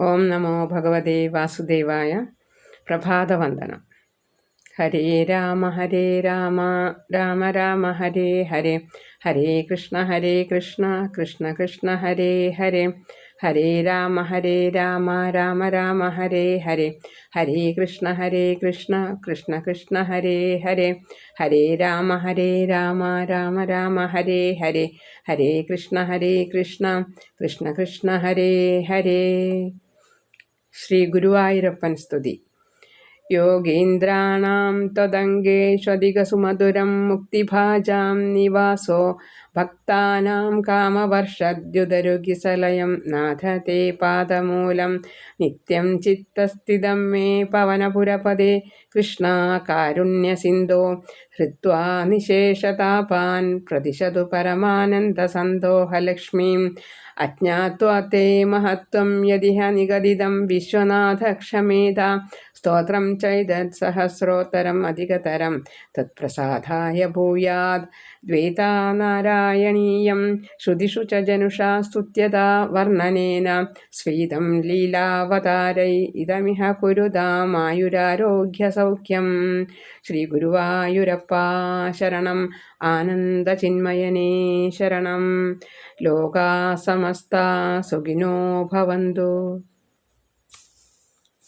ഓം നമോ ഭഗവതേ വാസുദേവായ പ്രഭാതവന്ദനം ഹരേ രാമ ഹരേ രാമ രാമ രാമ ഹരേ ഹരേ ഹരേ കൃഷ്ണ ഹരേ കൃഷ്ണ കൃഷ്ണ കൃഷ്ണ ഹരേ ഹരേ ഹരേ രാമ ഹരേ രാമ രാമ രാമ ഹരേ ഹരേ ഹരേ കൃഷ്ണ ഹരേ കൃഷ്ണ കൃഷ്ണ കൃഷ്ണ ഹരേ ഹരേ ഹരേ രാമ ഹരേ രാമ രാമ രാമ ഹരേ ഹരേ ഹരേ കൃഷ്ണ ഹരേ കൃഷ്ണ കൃഷ്ണ കൃഷ്ണ ഹരേ ഹരേ ശ്രീ ശ്രീഗുരുവായൂരപ്പൻ സ്തുതി. യോഗീന്ദ്രാണാം ത്വദംഗേഷ്വധികസുമധുരം മുക്തിഭാജാം നിവാസോ ഭക്താനാം കാമവർഷദ്യുതരുകിസലയം നാഥ തേ പാദമൂലം നിത്യം ചിത്തസ്ഥിതം മേ പവനപുരപദേ കൃഷ്ണ കാരുണ്യസിന്ധോ ഹൃത്വാ നിശേഷതാപാൻ പ്രതിശതു പരമാനന്ദസന്തോഹലക്ഷ്മീം അജ്ഞാത്വാ തേ മഹത്വം യതിഹ നിഗദിതം വിശ്വനാഥക്ഷമേത സ്തോത്രം ചൈതത് സഹസ്രോത്തരം അധികതരം തത്പ്രസാദായ ഭൂയാത് ദ്വൈതാനാരായണീയം ശ്രുതിഷു ച ജനുഷാ സ്തുത്യതാ വർണനേന സ്വീതം ലീലാവതാരൈ ഇതമിഹ കുരുതാമായുരാരോഗ്യസൗഖ്യം ശ്രീഗുരുവായൂരപ്പ ഗുരുവായൂരപ്പാ ശരണം ആനന്ദചിന്മയനേ ശരണം. ലോകാ സമസ്ത സുഖിനോ ഭവന്തു.